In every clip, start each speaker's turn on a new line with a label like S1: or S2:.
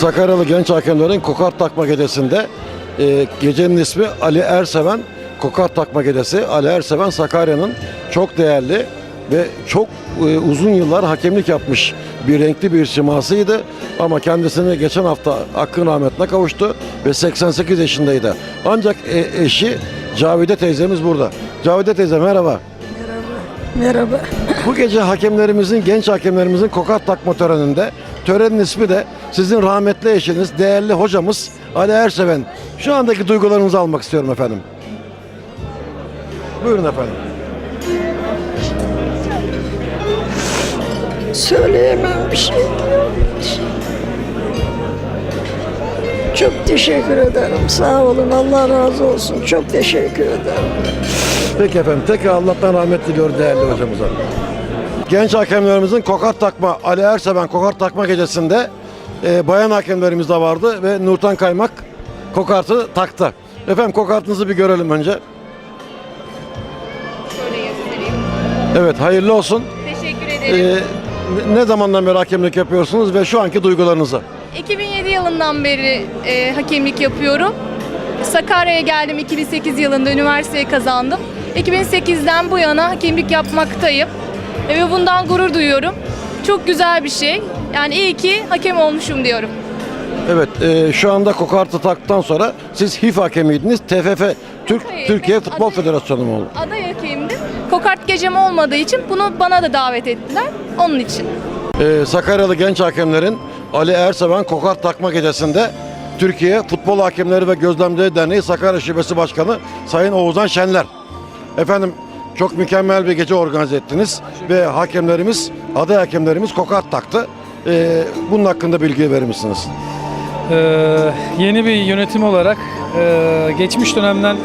S1: Sakaryalı genç hakemlerin kokart takma gecesinde e, gecenin ismi Ali Erseven kokart takma gecesi. Ali Erseven Sakarya'nın çok değerli ve çok e, uzun yıllar hakemlik yapmış bir renkli bir simasıydı. Ama kendisini geçen hafta hakkın rahmetine kavuştu ve 88 yaşındaydı. Ancak e, eşi Cavide teyzemiz burada. Cavide teyze merhaba.
S2: Merhaba.
S1: Bu gece hakemlerimizin, genç hakemlerimizin kokart takma töreninde törenin ismi de sizin rahmetli eşiniz, değerli hocamız Ali Erseven. Şu andaki duygularınızı almak istiyorum efendim. Buyurun efendim.
S2: Söyleyemem bir şey. Çok teşekkür ederim. Sağ olun. Allah razı olsun. Çok teşekkür ederim.
S1: Peki efendim, tekrar Allah'tan rahmet diliyor değerli hocamıza. Genç hakemlerimizin kokart takma, Ali Erseven kokart takma gecesinde e, bayan hakemlerimiz de vardı ve Nurten Kaymak kokartı taktı. Efendim kokartınızı bir görelim önce.
S3: Şöyle göstereyim.
S1: Evet, hayırlı olsun.
S3: Teşekkür ederim.
S1: ne zamandan beri hakemlik yapıyorsunuz ve şu anki duygularınızı?
S3: 2007 yılından beri e, hakemlik yapıyorum. Sakarya'ya geldim 2008 yılında üniversiteyi kazandım. 2008'den bu yana hakemlik yapmaktayım. E, Ve bundan gurur duyuyorum. Çok güzel bir şey. Yani iyi ki hakem olmuşum diyorum.
S1: Evet, e, şu anda kokartı taktıktan sonra siz HİF hakemiydiniz. TFF, Türk
S3: Hayır,
S1: Türkiye
S3: ben
S1: Futbol
S3: aday-
S1: Federasyonu mu oldu?
S3: Aday hakemdim. Kokart gecem olmadığı için bunu bana da davet ettiler. Onun için.
S1: E, Sakaryalı genç hakemlerin Ali Erseven kokart takma gecesinde Türkiye Futbol Hakemleri ve Gözlemcileri Derneği Sakarya Şubesi Başkanı Sayın Oğuzhan Şenler. Efendim çok mükemmel bir gece organize ettiniz ve hakemlerimiz, aday hakemlerimiz kokart taktı. E, bunun hakkında bilgi verir misiniz?
S4: Ee, yeni bir yönetim olarak e, geçmiş dönemden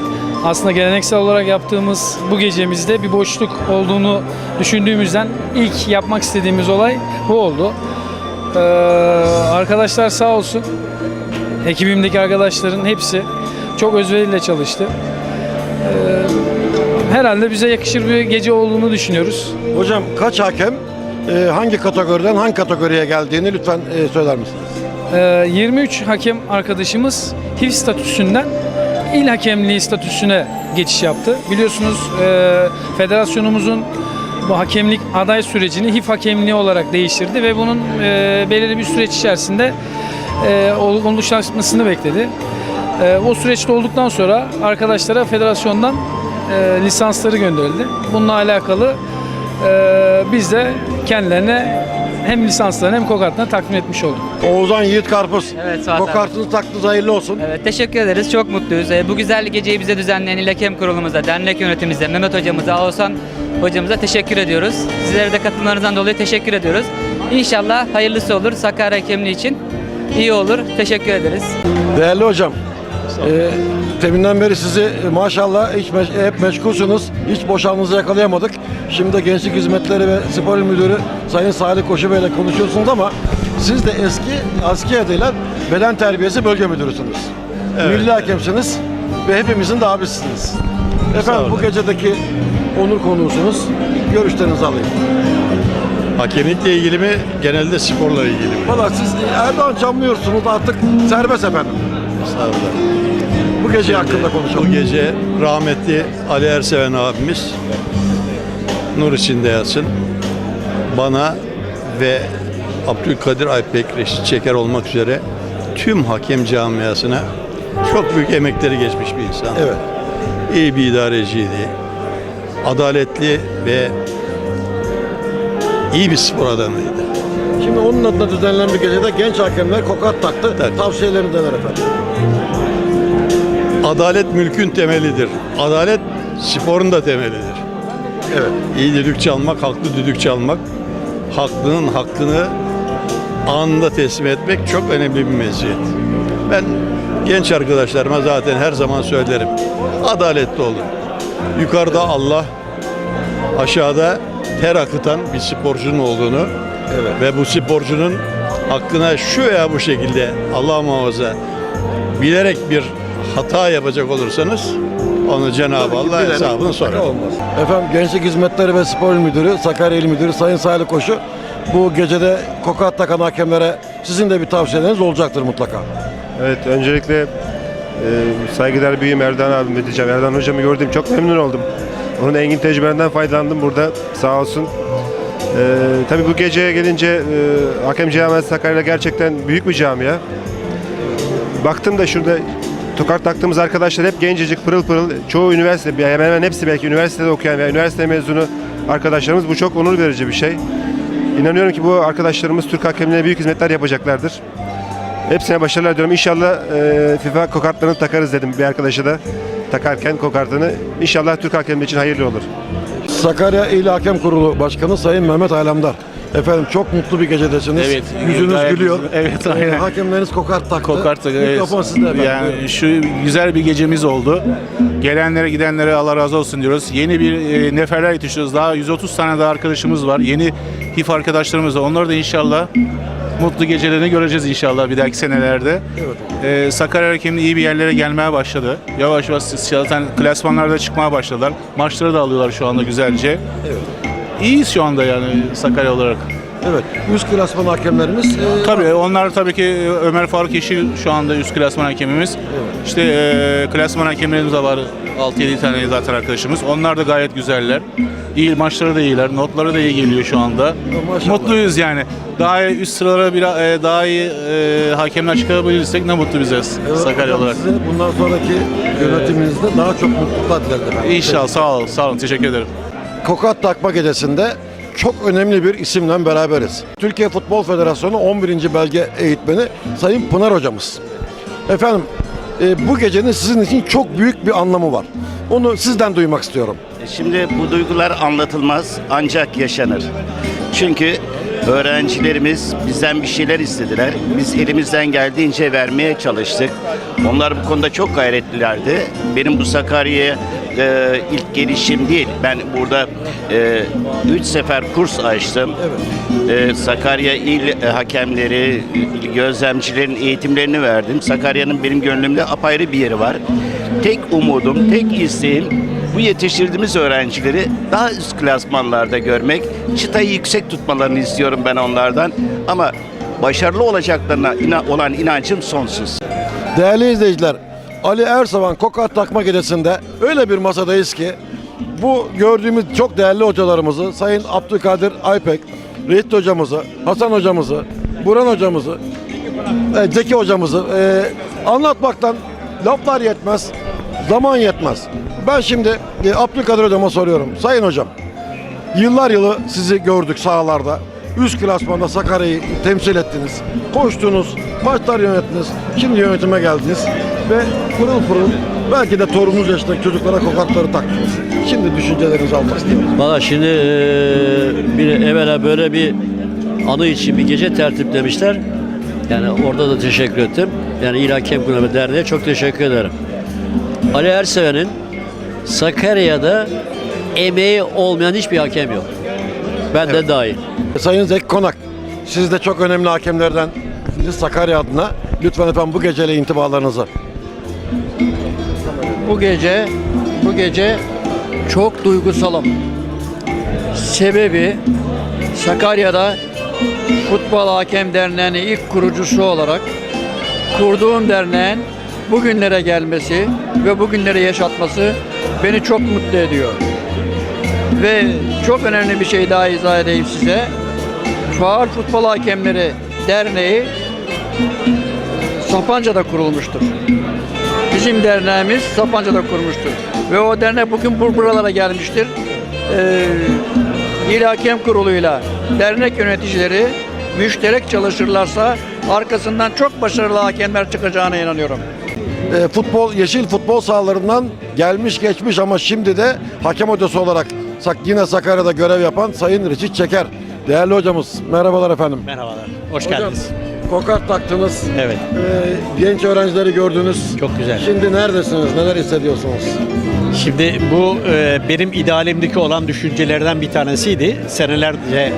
S4: aslında geleneksel olarak yaptığımız bu gecemizde bir boşluk olduğunu düşündüğümüzden ilk yapmak istediğimiz olay bu oldu. Ee, arkadaşlar sağ olsun, ekibimdeki arkadaşların hepsi çok özveriyle çalıştı. Ee, herhalde bize yakışır bir gece olduğunu düşünüyoruz.
S1: Hocam kaç hakem e, hangi kategoriden hangi kategoriye geldiğini lütfen e, söyler misiniz?
S4: Ee, 23 hakem arkadaşımız HİF statüsünden il hakemliği statüsüne geçiş yaptı. Biliyorsunuz e, federasyonumuzun bu hakemlik aday sürecini HİF hakemliği olarak değiştirdi ve bunun e, belirli bir süreç içerisinde e, ol- oluşmasını bekledi. E, o süreçte olduktan sonra arkadaşlara federasyondan e, lisansları gönderildi. Bununla alakalı e, biz de kendilerine hem lisanslarını hem kokartlarını takdim etmiş olduk.
S1: Oğuzhan Yiğit Karpuz.
S5: Evet, Suat abi.
S1: Kokartınızı taktınız hayırlı olsun.
S5: Evet, teşekkür ederiz. Çok mutluyuz. Ee, Bu güzel geceyi bize düzenleyen İl Hakem Kurulumuza, dernek yönetimimize, Mehmet hocamıza, Oğuzhan hocamıza teşekkür ediyoruz. Sizlere de katılımlarınızdan dolayı teşekkür ediyoruz. İnşallah hayırlısı olur Sakarya Hakemliği için. iyi olur. Teşekkür ederiz.
S1: Değerli hocam. E, teminden beri sizi e, maşallah hiç meş- hep meşgulsünüz. Hiç boşalmanızı yakalayamadık. Şimdi de Gençlik Hizmetleri ve Spor Müdürü Sayın Salih Koşu Bey ile konuşuyorsunuz ama siz de eski aski adıyla beden terbiyesi bölge müdürüsünüz. Milli hakemsiniz ve hepimizin de abisiniz. Efendim bu gecedeki onur konuğusunuz. Görüşlerinizi alayım.
S6: Hakemlikle ilgili mi, genelde sporla ilgili mi?
S1: Valla siz Erdoğan Çamlıyorsunuz artık serbest efendim.
S6: Estağfurullah.
S1: Bu gece hakkında
S6: Bu
S1: konuşalım.
S6: gece rahmetli Ali Erseven abimiz nur içinde yatsın. Bana ve Abdülkadir Aypek, Reşit Çeker olmak üzere tüm hakem camiasına çok büyük emekleri geçmiş bir insan.
S1: Evet.
S6: İyi bir idareciydi. Adaletli ve iyi bir spor adamıydı.
S1: Şimdi onun adına düzenlenen bir gecede genç hakemler kokat taktı.
S6: Tabii.
S1: Tavsiyelerini neler efendim?
S6: Adalet mülkün temelidir. Adalet sporun da temelidir.
S1: Evet.
S6: İyi düdük çalmak, haklı düdük çalmak, haklının hakkını anında teslim etmek çok önemli bir meziyet. Ben genç arkadaşlarıma zaten her zaman söylerim. Adaletli olun. Yukarıda Allah, aşağıda ter akıtan bir sporcunun olduğunu
S1: Evet.
S6: ve bu sporcunun hakkına şu veya bu şekilde Allah muhafaza bilerek bir hata yapacak olursanız Onu Cenab-ı Allah
S1: Bilerek
S6: hesabını sorar.
S1: Olmaz. Efendim Gençlik Hizmetleri ve Spor Müdürü, Sakarya İl Müdürü Sayın Salih Koşu bu gecede kokat takan hakemlere sizin de bir tavsiyeleriniz olacaktır mutlaka.
S7: Evet, öncelikle e, saygıdeğer büyüğüm Erdoğan abime diyeceğim. Erdoğan hocamı gördüm, çok memnun oldum. Onun engin tecrübelerinden faydalandım burada, sağ olsun. E, tabii bu geceye gelince e, Hakem Camiası Sakarya gerçekten büyük bir camia. Baktım da şurada tokar taktığımız arkadaşlar hep gencecik, pırıl pırıl. Çoğu üniversite, hemen hemen hepsi belki üniversitede okuyan veya üniversite mezunu arkadaşlarımız. Bu çok onur verici bir şey. İnanıyorum ki bu arkadaşlarımız Türk hakemlerine büyük hizmetler yapacaklardır. Hepsine başarılar diliyorum. İnşallah e, FIFA kokartlarını takarız dedim bir arkadaşa da takarken kokartını. İnşallah Türk hakemleri için hayırlı olur.
S1: Sakarya İl Hakem Kurulu Başkanı Sayın Mehmet Alemdar. Efendim çok mutlu bir gecedesiniz.
S8: Evet,
S1: Yüzünüz
S8: gayet
S1: gülüyor.
S8: güzel. Evet,
S1: Ee,
S8: aynen.
S1: hakemleriniz kokart taktı.
S8: Kokart evet.
S1: Mikrofon sizde efendim.
S8: Yani
S1: Buyurun.
S8: şu güzel bir gecemiz oldu. Gelenlere gidenlere Allah razı olsun diyoruz. Yeni bir e, neferler yetişiyoruz. Daha 130 tane daha arkadaşımız var. Yeni HIF arkadaşlarımız var. Onları da inşallah mutlu gecelerini göreceğiz inşallah bir dahaki senelerde.
S1: Evet.
S8: Ee, Sakarya Hakemliği iyi bir yerlere gelmeye başladı. Yavaş yavaş zaten klasmanlarda çıkmaya başladılar. Maçları da alıyorlar şu anda güzelce.
S1: Evet.
S8: İyiyiz şu anda yani Sakarya olarak.
S1: Evet. Üst klasman hakemlerimiz. e,
S8: Tabii onlar tabii ki Ömer Faruk Yeşil şu anda üst klasman hakemimiz. İşte e, klasman hakemlerimiz de var 6-7 tane zaten arkadaşımız. Onlar da gayet güzeller. İyi maçları da iyiler, notları da iyi geliyor şu anda.
S1: maşallah.
S8: Mutluyuz yani. Daha iyi üst sıralara bir e, daha iyi e, hakemler çıkarabilirsek ne mutlu bize
S1: Evet,
S8: Sakarya olarak.
S1: Size bundan sonraki yönetiminizde daha çok mutluluklar dileriz efendim.
S8: İnşallah sağ olun, sağ olun. Teşekkür ederim.
S1: Kokat takma gecesinde çok önemli bir isimle beraberiz. Türkiye Futbol Federasyonu 11. belge eğitmeni Sayın Pınar hocamız. Efendim e, bu gecenin sizin için çok büyük bir anlamı var. Onu sizden duymak istiyorum.
S9: Şimdi bu duygular anlatılmaz ancak yaşanır. Çünkü öğrencilerimiz bizden bir şeyler istediler. Biz elimizden geldiğince vermeye çalıştık. Onlar bu konuda çok gayretlilerdi. Benim bu Sakarya'ya e, ilk gelişim değil. Ben burada 3 sefer kurs açtım. E, Sakarya il e, hakemleri, il gözlemcilerin eğitimlerini verdim. Sakarya'nın benim gönlümde apayrı bir yeri var. Tek umudum, tek isteğim bu yetiştirdiğimiz öğrencileri daha üst klasmanlarda görmek, çıtayı yüksek tutmalarını istiyorum ben onlardan. Ama başarılı olacaklarına ina- olan inancım sonsuz.
S1: Değerli izleyiciler, Ali Ersavan Kokat takma gecesinde öyle bir masadayız ki bu gördüğümüz çok değerli hocalarımızı Sayın Abdülkadir Aypek, Reis hocamızı, Hasan hocamızı, Buran hocamızı, e, Zeki hocamızı e, anlatmaktan laflar yetmez, zaman yetmez. Ben şimdi e, Abdülkadir hocama soruyorum. Sayın hocam, Yıllar yılı sizi gördük sahalarda. Üst klasmanda Sakarya'yı temsil ettiniz. Koştunuz, maçlar yönettiniz. Şimdi yönetime geldiniz. Ve pırıl pırıl belki de torununuz yaşındaki çocuklara kokakları taktınız. Şimdi düşüncelerinizi almak istiyorum.
S10: Valla şimdi bir evvela böyle bir anı için bir gece tertiplemişler. Yani orada da teşekkür ettim. Yani İl Hakem Kulübü Derneği'ne çok teşekkür ederim. Ali Erseven'in Sakarya'da emeği olmayan hiçbir hakem yok. Ben de dahil.
S1: Sayın Zeki Konak, siz de çok önemli hakemlerden siz Sakarya adına lütfen efendim bu geceyle intibalarınızı.
S11: Bu gece bu gece çok duygusalım. Sebebi Sakarya'da Futbol Hakem Derneği'nin ilk kurucusu olarak kurduğum derneğin bugünlere gelmesi ve bugünleri yaşatması beni çok mutlu ediyor. Ve çok önemli bir şey daha izah edeyim size. Faal Futbol Hakemleri Derneği Sapanca'da kurulmuştur. Bizim derneğimiz Sapanca'da kurmuştur. Ve o dernek bugün bur- buralara gelmiştir. Ee, İl Hakem Kurulu'yla dernek yöneticileri müşterek çalışırlarsa arkasından çok başarılı hakemler çıkacağına inanıyorum.
S1: E, futbol, yeşil futbol sahalarından gelmiş geçmiş ama şimdi de hakem hocası olarak sak, yine Sakarya'da görev yapan Sayın Reşit Çeker. Değerli hocamız, merhabalar efendim.
S10: Merhabalar. Hoş
S1: Hocam,
S10: geldiniz.
S1: Kokart taktınız.
S10: Evet.
S1: Ee, genç öğrencileri gördünüz.
S10: Çok güzel.
S1: Şimdi neredesiniz? Neler hissediyorsunuz?
S10: Şimdi bu e, benim idealimdeki olan düşüncelerden bir tanesiydi. Senelerce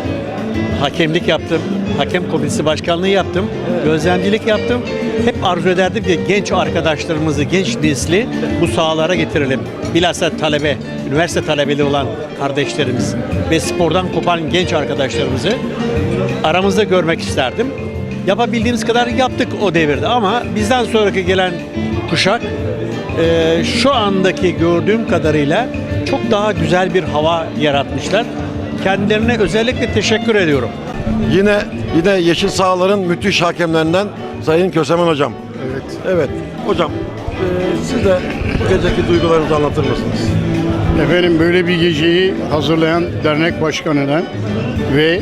S10: hakemlik yaptım. Hakem komitesi başkanlığı yaptım. Gözlemcilik yaptım. Hep arzu ederdim ki genç arkadaşlarımızı, genç nesli bu sahalara getirelim. Bilhassa talebe, üniversite talebeli olan kardeşlerimiz ve spordan kopan genç arkadaşlarımızı aramızda görmek isterdim. Yapabildiğimiz kadar yaptık o devirde ama bizden sonraki gelen kuşak e, şu andaki gördüğüm kadarıyla çok daha güzel bir hava yaratmışlar. Kendilerine özellikle teşekkür ediyorum.
S1: Yine yine yeşil sahaların müthiş hakemlerinden Sayın Kösemen Hocam.
S12: Evet.
S1: Evet. Hocam e, siz de bu geceki duygularınızı anlatır mısınız?
S12: Efendim böyle bir geceyi hazırlayan dernek başkanına ve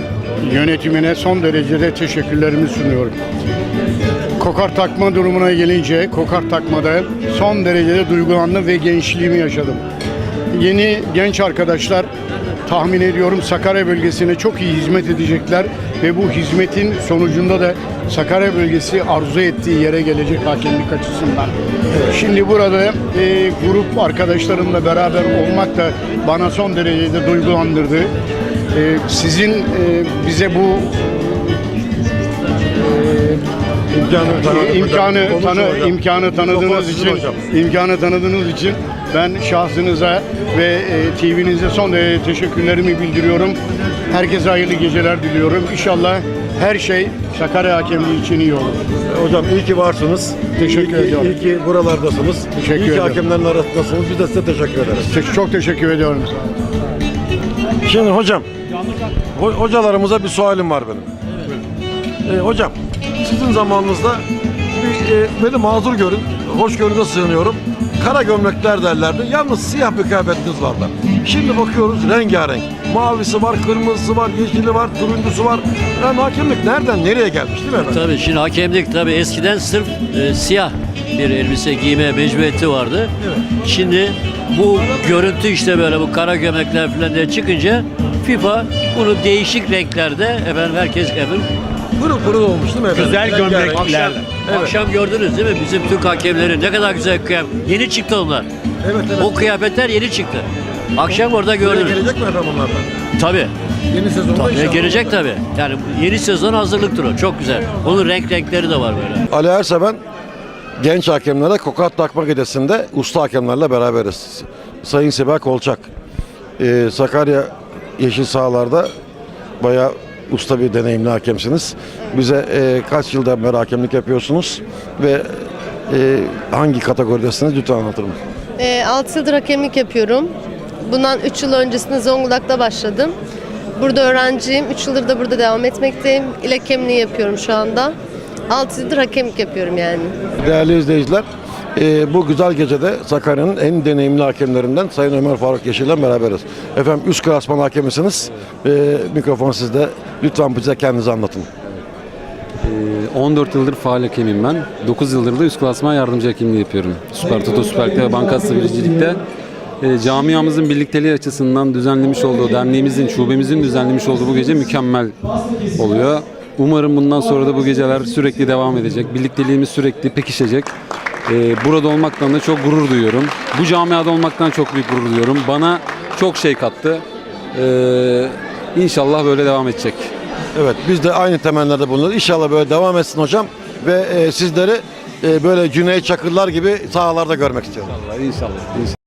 S12: yönetimine son derecede teşekkürlerimi sunuyorum. Kokar takma durumuna gelince kokar takmada son derecede duygulandım ve gençliğimi yaşadım. Yeni genç arkadaşlar tahmin ediyorum Sakarya bölgesine çok iyi hizmet edecekler ve bu hizmetin sonucunda da Sakarya bölgesi arzu ettiği yere gelecek hakemlik açısından. Şimdi burada e, grup arkadaşlarımla beraber olmak da bana son derecede duygulandırdı. E, sizin e, bize bu
S1: İmkanı tanıdık
S12: imkanı
S1: hocam.
S12: Tanı
S1: hocam.
S12: imkanı tanıdığınız için
S1: hocam.
S12: imkanı tanıdığınız için ben şahsınıza ve e, TV'nize son derece teşekkürlerimi bildiriyorum. Herkese hayırlı geceler diliyorum. İnşallah her şey Sakarya hakemliği için iyi olur.
S1: Hocam iyi ki varsınız.
S12: Teşekkür
S1: iyi ki,
S12: ediyorum.
S1: İyi ki buralardasınız.
S12: Teşekkür
S1: iyi ki
S12: ediyorum.
S1: hakemlerin arasındasınız. Biz de size teşekkür ederiz.
S12: Te- Çok teşekkür ediyorum.
S1: Şimdi hocam, ho- hocalarımıza bir sualim var benim. Ee, hocam, sizin zamanınızda bir, e, beni mazur görün, hoşgörüne sığınıyorum. Kara gömlekler derlerdi. Yalnız siyah bir kıyafetiniz vardı. Şimdi bakıyoruz rengarenk. Mavisi var, kırmızısı var, yeşili var, turuncusu var. Yani hakemlik nereden nereye gelmiş değil mi efendim?
S10: Tabii şimdi hakemlik tabii eskiden sırf e, siyah bir elbise giyme mecburiyeti vardı. Şimdi bu görüntü işte böyle bu kara gömlekler falan diye çıkınca FIFA bunu değişik renklerde efendim herkes efendim
S1: Pırıl pırıl olmuş değil mi efendim?
S10: güzel
S1: Rengarenk.
S10: gömlekler.
S1: Evet.
S10: Akşam gördünüz değil mi bizim Türk hakemleri ne kadar güzel kıyafet. Yeni çıktı onlar.
S1: Evet evet.
S10: O kıyafetler yeni çıktı. Akşam orada gördünüz.
S1: gelecek mi efendim onlardan?
S10: Tabii.
S1: Yeni sezonda
S10: Tabii
S1: inşallah.
S10: gelecek tabii. Yani yeni sezon hazırlıktır o. Çok güzel. Onun renk renkleri de var böyle.
S1: Ali Erseven genç hakemlere kokat takma gecesinde usta hakemlerle beraberiz. Sayın Sibel Kolçak. Ee, Sakarya Yeşil Sahalar'da bayağı usta bir deneyimli hakemsiniz. Bize e, kaç yıldan beri hakemlik yapıyorsunuz ve e, hangi kategoridesiniz lütfen anlatır mısınız?
S13: 6 yıldır hakemlik yapıyorum. Bundan 3 yıl öncesinde Zonguldak'ta başladım. Burada öğrenciyim. 3 yıldır da burada devam etmekteyim. İl hakemliği yapıyorum şu anda. 6 yıldır hakemlik yapıyorum yani.
S1: Değerli izleyiciler, e, bu güzel gecede Sakarya'nın en deneyimli hakemlerinden Sayın Ömer Faruk Yeşil'le beraberiz. Efendim üst klasman hakemisiniz. E, mikrofon sizde. Lütfen bize kendinizi anlatın.
S14: 14 yıldır faal hakemim ben. 9 yıldır da üst klasman yardımcı hakemliği yapıyorum. Süper Toto, Süper Lig ve Bankası birincilikte. E, camiamızın birlikteliği açısından düzenlemiş olduğu, derneğimizin, şubemizin düzenlemiş olduğu bu gece mükemmel oluyor. Umarım bundan sonra da bu geceler sürekli devam edecek. Birlikteliğimiz sürekli pekişecek. E, burada olmaktan da çok gurur duyuyorum. Bu camiada olmaktan çok büyük gurur duyuyorum. Bana çok şey kattı. E, inşallah böyle devam edecek.
S1: Evet biz de aynı temellerde bulunuyoruz. İnşallah böyle devam etsin hocam. Ve e, sizleri e, böyle Cüneyt Çakırlar gibi sahalarda görmek istiyorum.
S14: İnşallah, inşallah. inşallah.